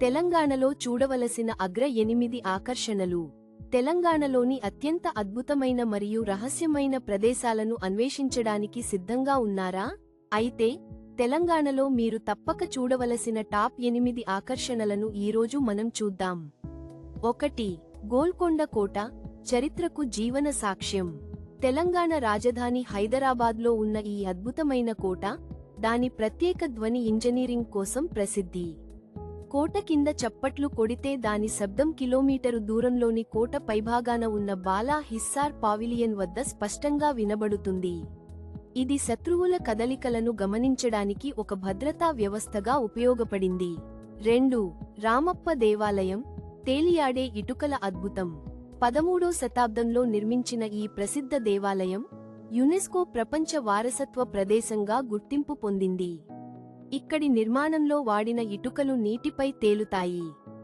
తెలంగాణలో చూడవలసిన అగ్ర ఎనిమిది ఆకర్షణలు. తెలంగాణలోని అత్యంత అద్భుతమైన మరియు రహస్యమైన ప్రదేశాలను అన్వేషించడానికి సిద్ధంగా ఉన్నారా? అయితే తెలంగాణలో మీరు తప్పక చూడవలసిన టాప్ ఎనిమిది ఆకర్షణలను ఈరోజు మనం చూద్దాం. ఒకటి గోల్కొండ కోట చరిత్రకు జీవన సాక్ష్యం. తెలంగాణ రాజధాని హైదరాబాద్లో ఉన్న ఈ అద్భుతమైన కోట దాని ప్రత్యేక ధ్వని ఇంజనీరింగ్ కోసం ప్రసిద్ధి. కోట కింద చప్పట్లు కొడితే దాని శబ్దం కిలోమీటరు దూరంలోని కోట పైభాగాన ఉన్న బాలా హిస్సార్ పావిలియన్ వద్ద స్పష్టంగా వినబడుతుంది. ఇది శత్రువుల కదలికలను గమనించడానికి ఒక భద్రతా వ్యవస్థగా ఉపయోగపడింది. రెండు రామప్ప దేవాలయం తేలియాడే ఇటుకల అద్భుతం. పదమూడో శతాబ్దంలో నిర్మించిన ఈ ప్రసిద్ధ దేవాలయం యునెస్కో ప్రపంచ వారసత్వ ప్రదేశంగా గుర్తింపు పొందింది. ఇక్కడి నిర్మాణంలో వాడిన ఇటుకలు నీటిపై తేలుతాయి.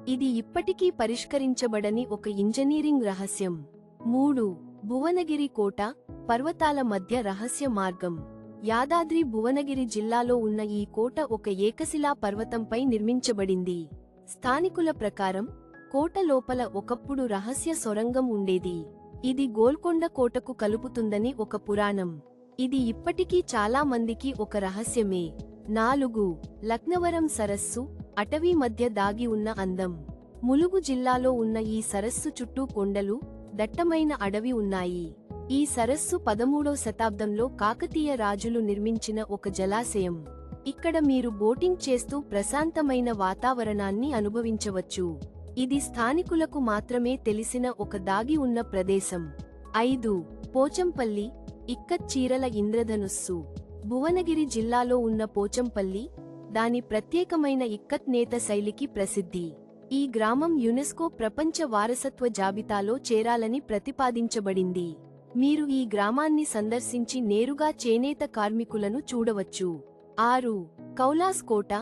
ఇది ఇప్పటికీ పరిష్కరించబడని ఒక ఇంజనీరింగ్ రహస్యం. మూడు. భువనగిరి కోట పర్వతాల మధ్య రహస్య మార్గం. యాదాద్రి భువనగిరి జిల్లాలో ఉన్న ఈ కోట ఒక ఏకశిలా పర్వతంపై నిర్మించబడింది. స్థానికుల ప్రకారం కోట లోపల ఒకప్పుడు రహస్య సొరంగం ఉండేది. ఇది గోల్కొండ కోటకు కలుపుతుందని ఒక పురాణం. ఇది ఇప్పటికీ చాలా మందికి ఒక రహస్యమే. నాలుగు లక్నవరం సరస్సు అటవీ మధ్య దాగి ఉన్న అందం. ములుగు జిల్లాలో ఉన్న ఈ సరస్సు చుట్టూ కొండలు దట్టమైన అడవి ఉన్నాయి. ఈ సరస్సు పదమూడో శతాబ్దంలో కాకతీయ రాజులు నిర్మించిన ఒక జలాశయం. ఇక్కడ మీరు బోటింగ్ చేస్తూ ప్రశాంతమైన వాతావరణాన్ని అనుభవించవచ్చు. ఇది స్థానికులకు మాత్రమే తెలిసిన ఒక దాగి ఉన్న ప్రదేశం. ఐదు పోచంపల్లి ఇక్కత్ చీరల ఇంద్రధనుస్సు. భువనగిరి జిల్లాలో ఉన్న పోచంపల్లి దాని ప్రత్యేకమైన ఇక్కత్ నేత శైలికి ప్రసిద్ధి. ఈ గ్రామం యునెస్కో ప్రపంచ వారసత్వ జాబితాలో చేరాలని ప్రతిపాదించబడింది. మీరు ఈ గ్రామాన్ని సందర్శించి నేరుగా చేనేత కార్మికులను చూడవచ్చు. ఆరు కౌలాస్ కోట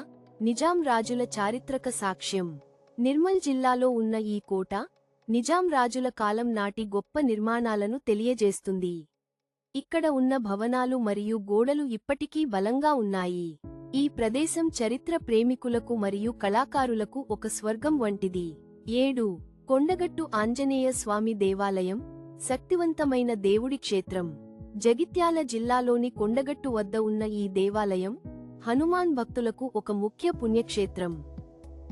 నిజాం రాజుల చారిత్రక సాక్ష్యం. నిర్మల్ జిల్లాలో ఉన్న ఈ కోట నిజాం రాజుల కాలం నాటి గొప్ప నిర్మాణాలను తెలియజేస్తుంది. ఇక్కడ ఉన్న భవనాలు మరియు గోడలు ఇప్పటికీ బలంగా ఉన్నాయి. ఈ ప్రదేశం చరిత్ర ప్రేమికులకు మరియు కళాకారులకు ఒక స్వర్గం వంటిది. ఏడు. కొండగట్టు ఆంజనేయ స్వామి దేవాలయం శక్తివంతమైన దేవుడి క్షేత్రం. జగిత్యాల జిల్లాలోని కొండగట్టు వద్ద ఉన్న ఈ దేవాలయం హనుమాన్ భక్తులకు ఒక ముఖ్య పుణ్యక్షేత్రం.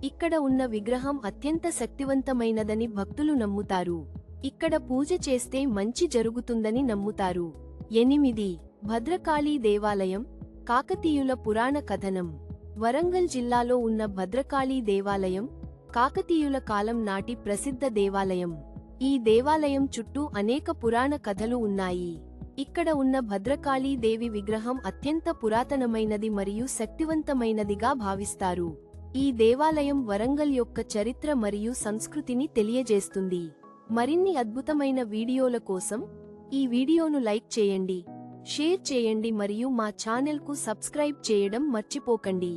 ఇక్కడ ఉన్న విగ్రహం అత్యంత శక్తివంతమైనదని భక్తులు నమ్ముతారు. ఇక్కడ పూజ చేస్తే మంచి జరుగుతుందని నమ్ముతారు. ఎనిమిది. భద్రకాళీ దేవాలయం కాకతీయుల పురాణ కథనం. వరంగల్ జిల్లాలో ఉన్న భద్రకాళీ దేవాలయం కాకతీయుల కాలం నాటి ప్రసిద్ధ దేవాలయం. ఈ దేవాలయం చుట్టూ అనేక పురాణ కథలు ఉన్నాయి. ఇక్కడ ఉన్న భద్రకాళీ దేవి విగ్రహం అత్యంత పురాతనమైనది మరియు శక్తివంతమైనదిగా భావిస్తారు. ఈ దేవాలయం వరంగల్ యొక్క చరిత్ర మరియు సంస్కృతిని తెలియజేస్తుంది. మరిన్ని అద్భుతమైన వీడియోల కోసం ఈ వీడియోను లైక్ చేయండి షేర్ చేయండి మరియు మా ఛానల్కు సబ్స్క్రైబ్ చేయడం మర్చిపోకండి.